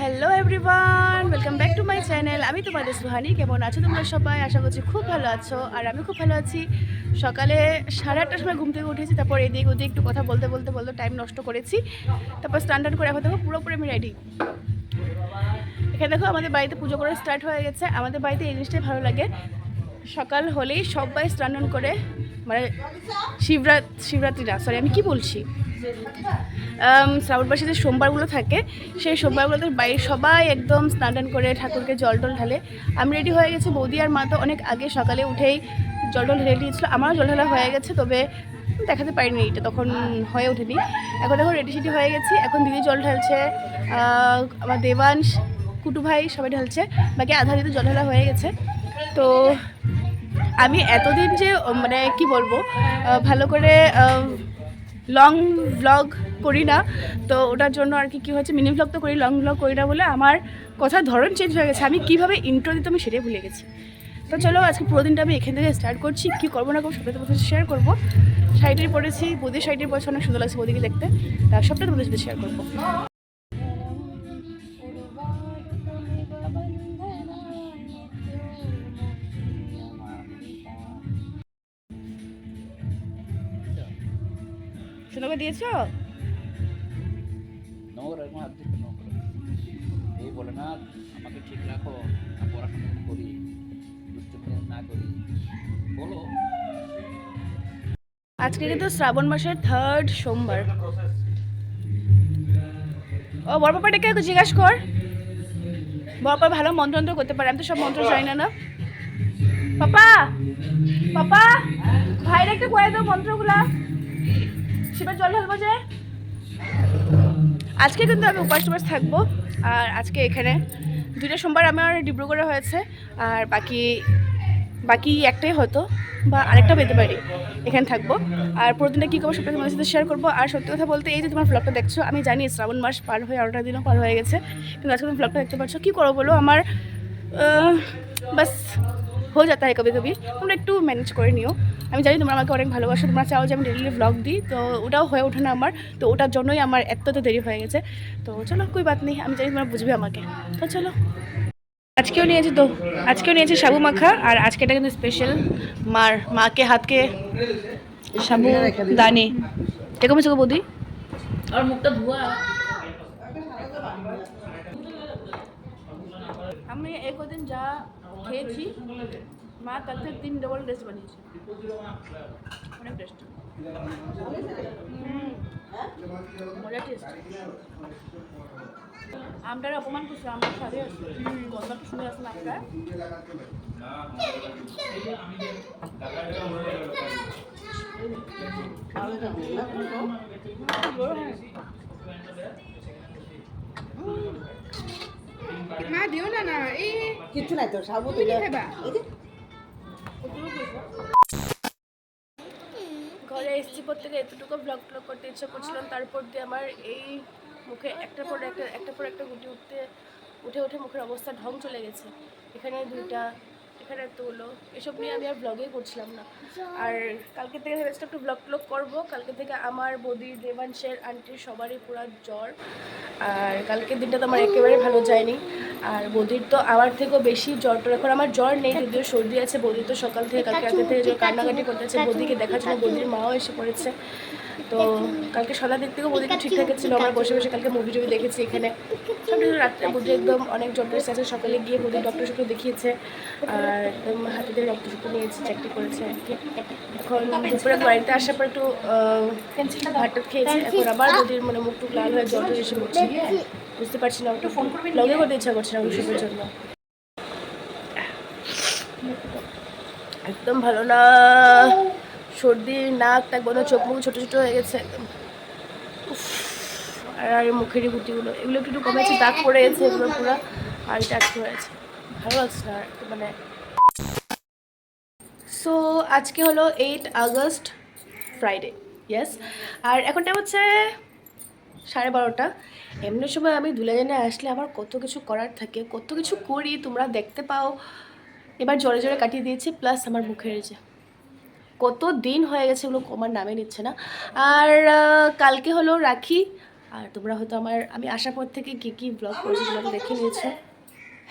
Hello everyone welcome back to my channel আমি তোমাদের সুহানি। কেমন আছো তোমরা সবাই? আশা করছি খুব ভালো আছো। আর আমি খুব ভালো আছি। সকালে সাড়ে আটটার সময় ঘুম থেকে উঠেছি, তারপর এদিক ওদিক একটু কথা বলতে বলতে বলতে টাইম নষ্ট করেছি। তারপর স্ট্যান্ডার্ড করে এখন দেখো পুরোপুরি আমি রেডি এখানে দেখো আমাদের বাড়িতে পুজো করা স্টার্ট হয়ে গেছে। আমাদের বাড়িতে এই জিনিসটাই ভালো লাগে। সকাল হলেই সবাই স্নান করে মানে শিবরাত, শিবরাত্রি না সরি আমি কি বলছি? শ্রাবণ মাসে যে সোমবারগুলো থাকে, সেই সোমবারগুলোতে বাড়ির সবাই একদম স্নান করে ঠাকুরকে জল টল ঢালে। আমি রেডি হয়ে গেছি, বৌদি আর মা তো অনেক আগে সকালে উঠেই জল টল ঢেলে দিয়েছিলো, আমারও জল ঢালা হয়ে গেছে, তবে দেখাতে পারিনি, এটা তখন হয়ে ওঠেনি। এখন এখন রেডি সেডি হয়ে গেছি, এখন দিদি জল ঢালছে আমার দেবাংশ কুটু ভাই সবাই ঢালছে, বাকি আধা দিদি জল ঢালা হয়ে গেছে। তো আমি এতদিন যে মানে কি বলব ভালো করে লং ভ্লগ করি না, তো ওটার জন্য আর কি, কী হচ্ছে মিনি ভ্লগ তো করি লং ভ্লগ করি না বলে আমার কথার ধরন চেঞ্জ হয়ে গেছে। আমি কীভাবে ইন্ট্রো দিতে আমি সেটাই ভুলে গেছি। তো চলো, আজকে পুরো দিনটা আমি এখান থেকে স্টার্ট করছি। কী করব না করব সবটা তোমাদের শেয়ার করব। শাড়িটাই পরেছি, বৌদির শাড়িটির পরে অনেক সুন্দর লাগছে বৌদিকে দেখতে। তা সবটা তোমাদের সাথে শেয়ার করব। সুন্দর দিয়েছ? এই বলে না আমাকে ঠিক রাখো পড়াশোনা করি না করি। বলো। আজকে কিন্তু শ্রাবণ মাসের থার্ড সোমবার। ও বড় পাপাটাকে একটু জিজ্ঞাসা কর। বড় ভালো মন্ত্র করতে পারে আমি তো সব মন্ত্র জানি না না? পাপা পাপা ভাইরা একটু করে দাও মন্ত্রগুলা। শিবের জল ঢালবো যে। আজকে কিন্তু আমি উপাস টুপাস থাকব, আর আজকে এখানে দুইটা সোমবার আমার ডিব্রুগড়ে হয়েছে, আর বাকি বাকি একটাই হতো, বা আরেকটা পেতে পারি, এখানে থাকব। আর প্রতিদিনটা কী করব সবটা তোমার সাথে শেয়ার করব। আর সত্যি কথা বলতে এই যে তোমার ব্লগটা দেখছ, আমি জানি শ্রাবণ মাস পার হয়ে আরোটা দিনও পার হয়ে গেছে, কিন্তু আজকে তুমি ব্লগটা দেখতে পাচ্ছ কী করব বলো? আমার বাস হয়ে যাতা হয় কবি কবি তোমরা একটু ম্যানেজ করে নিও। আমি জানি তোমরা আমাকে অনেক ভালোবাসো তোমরা চাও যে আমি ডেলি ব্লগ দিই তো ওটাও হয়ে ওঠে না আমার তো ওটার জন্যই আমার এত তো দেরি হয়ে গেছে। তো চলো কই বাত নেই আমি জানি তোমরা বুঝবে আমাকে। তো চলো। আজকেও নিয়েছি তো আজকেও নিয়েছি সাবু মাখা আর আজকে এটা কিন্তু স্পেশাল মার মাকে হাতকে সাবু দানি। দেখো চোখে বৌদি? আর মুখটা ধোয়া। আমি এই কদিন যা খেয়েছি। মা তার থেকে তিন ডবল টেস্ট বানিয়েছে। অনেক টেস্ট মজা টেস্ট আমটার অপমান করছে আমটা সাথে গন্ধটা সুন্দর আছে আমটা মা দিও না না এই কিচ্ছু নাই তো সাবু তুমি ঘরে এসেছি প্রত্যেকে এতটুকু ব্লগ ব্লগ করতে ইচ্ছা করছিলাম তারপর দিয়ে আমার এই মুখে একটার পর একটা একটা পর একটা গুটি উঠতে উঠে উঠে মুখের অবস্থা ঢং চলে গেছে। এখানে দুইটা এখানে এতগুলো এসব নিয়ে আমি আর ব্লগে করছিলাম না। আর কালকে থেকে ভেবেছিলাম একটু ব্লগ ট্লগ করব কালকে থেকে আমার বৌদি দেবাংশের আন্টির সবারই পুরো জ্বর। আর কালকের দিনটা তো আমার একেবারে ভালো যায়নি। আর বৌদির তো আমার থেকেও বেশি জ্বর টর এখন আমার জ্বর নেই যদিও সর্দি আছে বৌদি তো সকাল থেকে কালকে রাতে থেকে কান্নাকাটি করতেছে বৌদিকে দেখার জন্য বৌদির মাও এসে পড়েছে। তো কালকে সন্ধ্যার দিক থেকেও বৌদিকে ঠিকঠাক ছিল আমরা বসে বসে কালকে মুভি টুভি দেখেছি এখানে। কিছু রাত্রে একদম অনেক জ্বর টেস্ট সকালে গিয়ে বৌদি ডক্টর দেখিয়েছে, আর হাতে দিয়ে রক্ত শুকু নিয়েছে চাকরি করেছে আর কি। এখন দুপুরে বাড়িতে আসার পর একটু খেয়েছি, এখন আবার মানে মুখ টুক লাল হয়ে টর এসে পড়ছে। বুঝতে পারছি না ওটা ফোন করবে লগে করতে ইচ্ছা করছে না ওইসবের জন্য। একদম ভালো না। সর্দি নাক টাক বন্ধ চোখ মুখ ছোটো ছোটো হয়ে গেছে, একদম। আর মুখেরই গুটিগুলো এগুলো একটু কমেছে, দাগ পড়ে গেছে এগুলো পুরো, আর একটু হয়েছে। ভালো লাগছে না মানে। সো আজকে হলো এইট আগস্ট ফ্রাইডে ইয়েস আর এখনটা হচ্ছে সাড়ে বারোটা। এমনি সময় আমি দুলাজানে আসলে আমার কত কিছু করার থাকে, কত কিছু করি, তোমরা দেখতে পাও। এবার জোরে জোরে কাটিয়ে দিয়েছি প্লাস আমার মুখের যে কত দিন হয়ে গেছে ওগুলো কমার নামে নিচ্ছে না। আর কালকে হলো রাখি আর তোমরা হয়তো আমার আমি আসার পর থেকে কী কী ব্লগ করেছি সেগুলো দেখে নিয়েছো?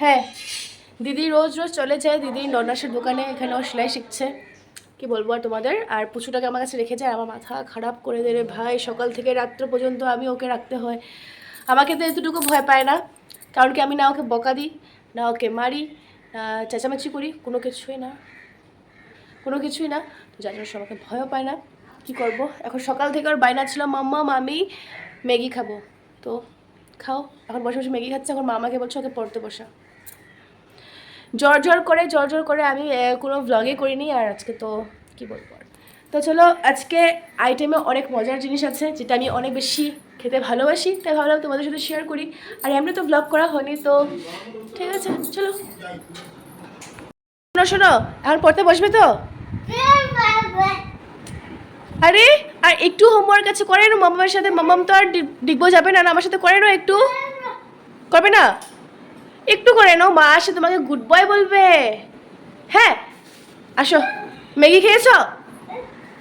হ্যাঁ দিদি রোজ রোজ চলে যায় দিদি নন্নাসের দোকানে এখানে ও সেলাই শিখছে। কি বলব আর তোমাদের? আর পুচুটাকে আমার কাছে রেখে যায় আমার মাথা খারাপ করে দেবে ভাই সকাল থেকে রাত্র পর্যন্ত আমি ওকে রাখতে হয়। আমাকে তো এতটুকু ভয় পায় না কারণ কি আমি না ওকে বকা দিই না ওকে মারি না চেঁচামেচি করি কোনো কিছুই না। কোনো কিছুই না তো যার জন্য সে আমাকে ভয়ও পায় না। কি করব? এখন সকাল থেকে ওর বাইনা ছিল মাম্মা মামি ম্যাগি খাব। তো খাও। এখন বসে বসে ম্যাগি খাচ্ছে, এখন মামাকে বলছে ওকে পড়তে বসা। জ্বর জ্বর করে, জ্বর জ্বর করে আমি কোনো ভ্লগই করিনি আর আজকে তো কি বলব। তো চলো, আজকে আইটেমে অনেক মজার জিনিস আছে, যেটা আমি অনেক বেশি খেতে ভালোবাসি, তাই ভাবলাম তোমাদের সাথে শেয়ার করি। আর এমনি তো ব্লগ করা হয়নি, তো ঠিক আছে, চলো। শোনো শোনো, এখন পড়তে বসবে তো? আরে আর একটু হোমওয়ার্ক আছে করে নো মামার সাথে। মামাম তো আর ডিগবো যাবে না, আমার সাথে করে নো একটু। করবে না? একটু করে নাও মা আসে তোমাকে গুড বয় বলবে। হ্যাঁ আসো। ম্যাগি খেয়েছো?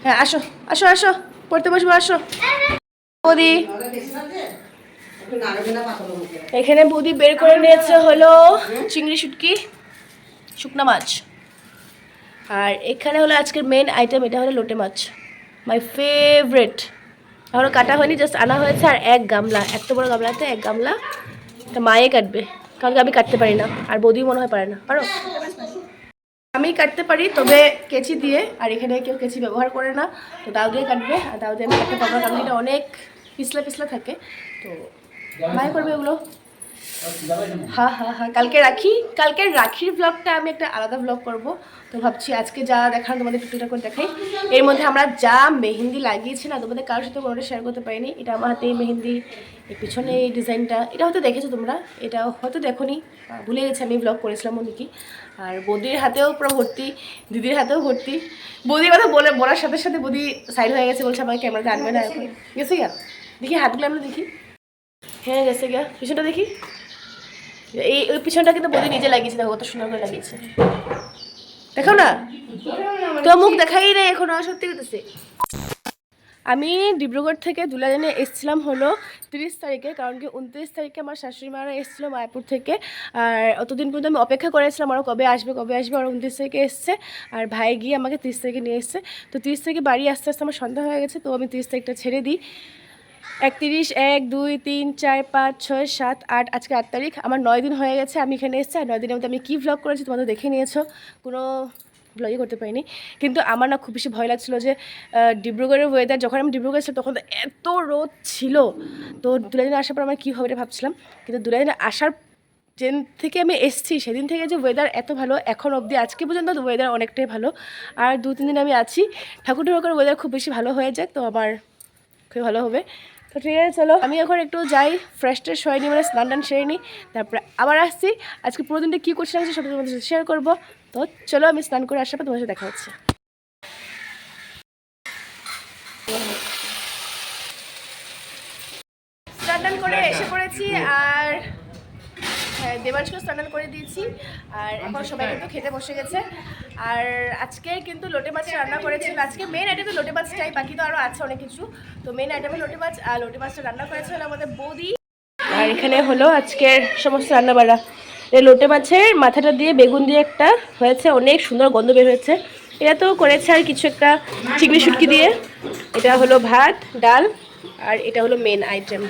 হ্যাঁ আসো আসো আসো পড়তে বসবো আসো। বৌদি। এখানে বৌদি বের করে নিয়েছে হলো চিংড়ি শুটকি শুকনা মাছ। আর এখানে হলো আজকের মেন আইটেম এটা হলো লোটে মাছ। মাই ফেভারেট এখনও কাটা হয়নি জাস্ট আনা হয়েছে আর এক গামলা। এত বড় গামলাতে এক গামলা তা মায়ে কাটবে। কারণ আমি কাটতে পারি না, আর বৌদিও মনে হয় পারে না। পারো? আমি কাটতে পারি, তবে কেচি দিয়ে, আর এখানে কেউ কেচি ব্যবহার করে না, তো দাও দিয়ে কাটবে, আর দাও দিয়ে আমি কাটতে পারব কারণ এটা অনেক পিছলা পিছলা থাকে, তো মায়ে করবে ওগুলো হ্যাঁ হ্যাঁ হ্যাঁ কালকে রাখি, কালকে রাখির ব্লগটা আমি একটা আলাদা ব্লগ করব। তো ভাবছি আজকে যা দেখানো তোমাদের টুকটা করে দেখাই। এর মধ্যে আমরা যা মেহেন্দি লাগিয়েছি না, তোমাদের কারোর সাথে কোনোটা শেয়ার করতে পারিনি। এটা আমার হাতে মেহেন্দি, এর পিছনে এই ডিজাইনটা। এটা হয়তো দেখেছ তোমরা, এটা হয়তো দেখোনি, ভুলে গেছি আমি ব্লগ করেছিলাম নাকি আর বৌদির হাতেও পুরো ভর্তি, দিদির হাতেও ভর্তি। বৌদির কথা বলে, বলার সাথে সাথে বৌদি সাইড হয়ে গেছে, বলছে আমাকে ক্যামেরাতে আনবে না। এখন গেছে গিয়া? দেখি হাতগুলো আমরা দেখি। হ্যাঁ গেছে গিয়া। পিছনটা দেখি। এই, ওই পিছনটা কিন্তু বৌদি নিজে লাগিয়েছে, দেখো কত সুন্দর করে লাগিয়েছে। দেখো না? তো মুখ দেখাই নেই এখনও, সত্যি করতেছে আমি ডিব্রুগড় থেকে দুলাজানে এসেছিলাম হলো তিরিশ তারিখে, কারণ কি উনত্রিশ তারিখে আমার শাশুড়ি মারা এসেছিল মায়াপুর থেকে। আর অতদিন পর্যন্ত আমি অপেক্ষা করেছিলাম ওরা কবে আসবে কবে আসবে, আর উনত্রিশ তারিখে এসছে। আর ভাই গিয়ে আমাকে তিরিশ তারিখে নিয়ে এসছে। তো তিরিশ তারিখে বাড়ি আস্তে আস্তে আমার সন্ধ্যা হয়ে গেছে, তো আমি তিরিশ তারিখটা ছেড়ে দিই। একত্রিশ, এক, দুই, তিন, চার, পাঁচ, ছয়, সাত, আট, আজকে আট তারিখ। আমার নয় দিন হয়ে গেছে, আমি এখানে এসেছি আর নয় দিনের মধ্যে আমি কী ভ্লগ করেছি তোমাদের দেখে নিয়েছো। কোনো ভ্লগই করতে পারিনি। কিন্তু আমার না খুব বেশি ভয় লাগছিল যে ডিব্রুগড়ের ওয়েদার যখন আমি ডিব্রুগড় ছিলাম তখন তো এত রোদ ছিল। তো দুলাদিনে আসার পর আমার কী হবে এটা ভাবছিলাম। কিন্তু দুলাদিনে আসার যেদিন থেকে আমি এসছি, সেদিন থেকে যে ওয়েদার এত ভালো, এখন অবধি আজকে পর্যন্ত ওয়েদার অনেকটাই ভালো। আর দু, তিন দিন আমি আছি। ঠাকুর ঠাকুর ওয়েদার খুব বেশি ভালো হয়ে যায়, তো আমার খুবই ভালো হবে। তো ঠিক আছে, চলো। আমি এখন একটু যাই ফ্রেশ ট্রেশ হয়ে নিই মানে স্নান টান সেরে নিই, তারপরে আবার আসছি। আজকে পুরো দিনটা কী করছিলাম সব তোমাদের সাথে শেয়ার করব। তো চলো, আমি স্নান করে আসার পর তোমার সাথে দেখা হচ্ছে স্নান টান করে এসে পড়েছি আর হ্যাঁ দেবাংশকে স্নান করে দিয়েছি। আর এখন সবাই কিন্তু খেতে বসে গেছে। আর আজকে কিন্তু লোটে মাছ রান্না করেছিল। আজকে মেন আইটেম লোটে মাছটাই বাকি তো আরও আছে অনেক কিছু। তো মেন আইটেমে লোটে মাছ আর লোটে মাছটা রান্না করেছে হলো আমাদের বৌদি। আর এখানে হলো আজকের সমস্ত রান্নাবাড়া। এই লোটে মাছের মাথাটা দিয়ে বেগুন দিয়ে একটা হয়েছে অনেক সুন্দর গন্ধ বের হয়েছে। এটা তো করেছে আর কিছু একটা চিংড়ি শুটকি দিয়ে। এটা হলো ভাত ডাল আর এটা হলো মেন আইটেম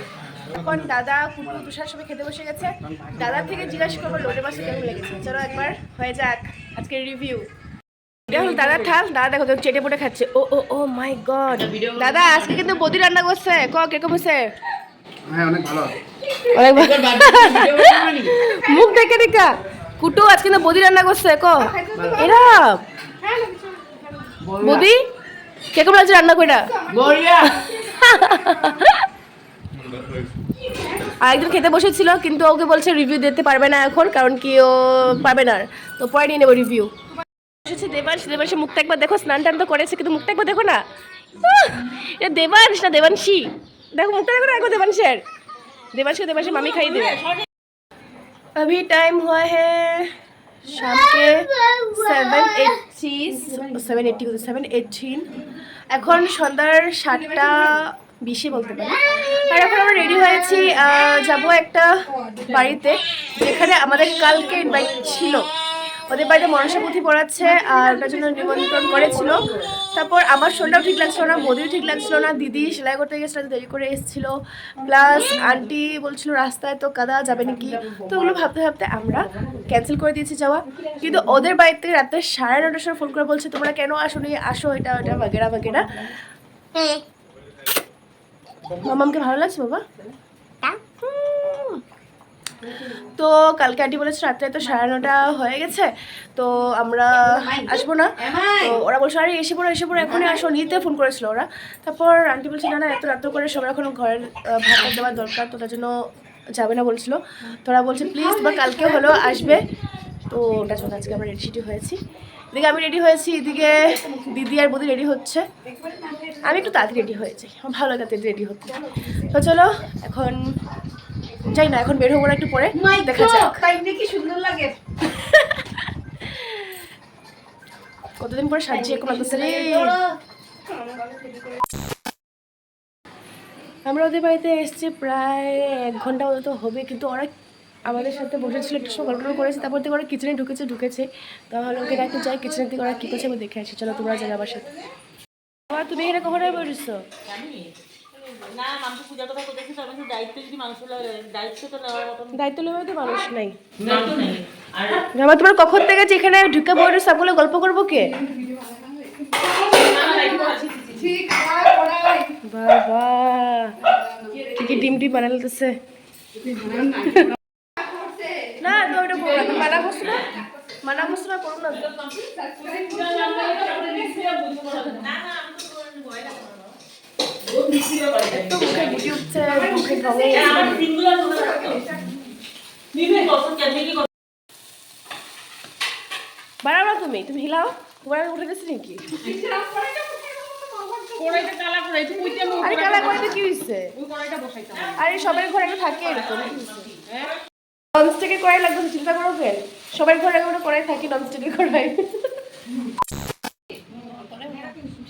এখন দাদা কুটু তুষার সবাই খেতে বসে গেছে। দাদা থেকে জিজ্ঞাসা করব লোটে মাছটা কেমন লেগেছে। চলো একবার হয়ে যাক আজকের রিভিউ হলো দাদা থাল। দাদা দেখো তো চেটে পুটে খাচ্ছে। ও ও ও মাই গড দাদা আজকে কিন্তু বদি রান্না করছে। ক কীরকম হয়েছে হ্যাঁ অনেক ভালো। অনেক ভালো। মুখ দেখে দেখা। কুটু আজকে কিন্তু বদি রান্না করছে। ক? এরা? বদি? কীরকম লাগছে রান্না কইরা আরেকজন খেতে বসেছিল কিন্তু ওকে বলছে রিভিউ দিতে পারবে না এখন কারণ কি ও পারবে না আর। তো পরে নিয়ে নেবো রিভিউ বসেছে দেবাংশ দেবাংশের মুখটা একবার দেখো স্নান টান তো করেছে কিন্তু মুখটা একবার দেখো না আহ, এটা দেবাংশ না দেবাংশী দেখো মুখটা দেখো না একবার দেবাংশের देवांश को देवांश मामी खाई दे अभी टाइम हुआ है शाम के seven eighty seven eighty seven eighteen এখন সন্ধ্যার সাতটা বিশে বলতে পারি আর এখন আমরা রেডি হয়েছি যাব একটা বাড়িতে, যেখানে আমাদের কালকে ইনভাইট ছিল। ওদের বাড়িতে মনসা পুঁথি পড়াচ্ছে আর ওটার জন্য নিমন্ত্রণ করেছিল। তারপর আমার শরীরটাও ঠিক লাগছিল না, বদিও ঠিক লাগছিল না, দিদি সেলাই করতে গেছিল দেরি করে এসেছিল। প্লাস আন্টি বলছিল, রাস্তায় তো কাদা, যাবে নাকি? তো ওগুলো ভাবতে ভাবতে আমরা ক্যান্সেল করে দিয়েছি যাওয়া। কিন্তু ওদের বাড়ি থেকে রাত্রে সাড়ে নটার সময় ফোন করে বলছে, তোমরা কেন আসো নি আসো, এটা, ওটা, বাগেরা বাগেরা। মামামকে ভালো লাগছে বাবা? তো? কালকে আন্টি বলেছে রাত্রে তো সাড়ে নটা হয়ে গেছে তো আমরা আসব না। তো ওরা বলছে আরে এসে পড়ো এসে পড়ো এখনই আসো। নিতে ফোন করেছিল ওরা। তারপর আন্টি বলছে না না এত রাত্র করে সবার এখন ঘরের ভাত দেওয়ার দরকার তো তার জন্য যাবে না বলছিল। তো ওরা বলছে প্লিজ বা কালকে হলেও আসবে। তো ওটা জন্য আজকে আমরা রেডি সেডি হয়েছি। এদিকে আমি রেডি হয়েছি এদিকে দিদি আর বদি রেডি হচ্ছে। আমি একটু তাড়াতাড়ি রেডি হয়েছি আমার ভালো লাগে রেডি হতে। তো চলো এখন যাই না এখন বের হব না একটু পরে। দেখা যাক। কি সুন্দর লাগে? কতদিন পরে সাজিয়ে লাগতেছে রে আমরা ওদের বাড়িতে এসেছি প্রায় এক ঘণ্টা মতো হবে কিন্তু ওরা আমাদের সাথে বসেছিল একটু গল্প টল্প করেছে তারপর থেকে ওরা কিচেনে ঢুকেছে ঢুকেছে। তো ভালো ওকে একটু যাই কিচেনের দিকে ওরা কী করছে আমি দেখে আসি। চলো তোমরা যাবে আমার সাথে। আমার তুমি এখানে কখনো বসেছো না মানুষ পূজার কথা করতেছি তবে কিন্তু দায়িত্ব যদি তো নেওয়ার মতন দায়িত্ব নেওয়ার তো মানুষ নাই। দায়িত্ব নেই। আর আমার তোমার কখন থেকে যেখানে ঢুকে বসে সবগুলো গল্প করব কে? বাবা কি ডিম টিম বানালতেছে না তো ওটা মানা করছ না? মানা করছ না করো না না তুমি তুমি হিলাও। তোমার উঠে গেছে নাকি? আরে কালা করে কি বসাইতাম আরে সবার ঘরে একটা থাকে এরকম। ননস্টিকের কড়াই লাগবে চিন্তা করো ফের। সবার ঘরে একটা কড়াই থাকে ননস্টিকের কড়াই।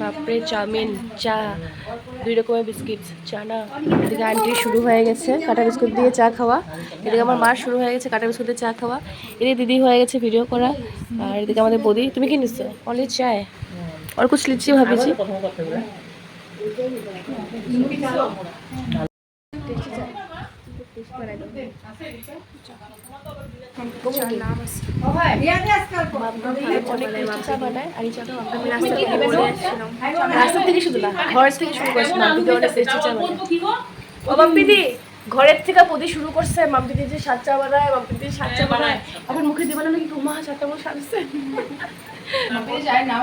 বাপরে, চাউমিন, চা, দুই রকমের বিস্কিট চানা এদিকে আন্টি শুরু হয়ে গেছে কাটা বিস্কুট দিয়ে চা খাওয়া। এদিকে আমার মা শুরু হয়ে গেছে কাটা বিস্কুট দিয়ে চা খাওয়া। এদিকে দিদি হয়ে গেছে ভিডিও করা। আর এদিকে আমাদের বদি। তুমি কি নিচ্ছ? অনলি চায়। আর কিছু লিচি ভাবিছি রাস্তা থেকে না দিদি ঘরের থেকে প্রতি শুরু করছে। মাম্পিদি যে সাত চা বানায় মাম্পিদি সাত চা বানায় এখন মুখে দিয়ে বানালো কি মা চারটা মতো সাজছে। না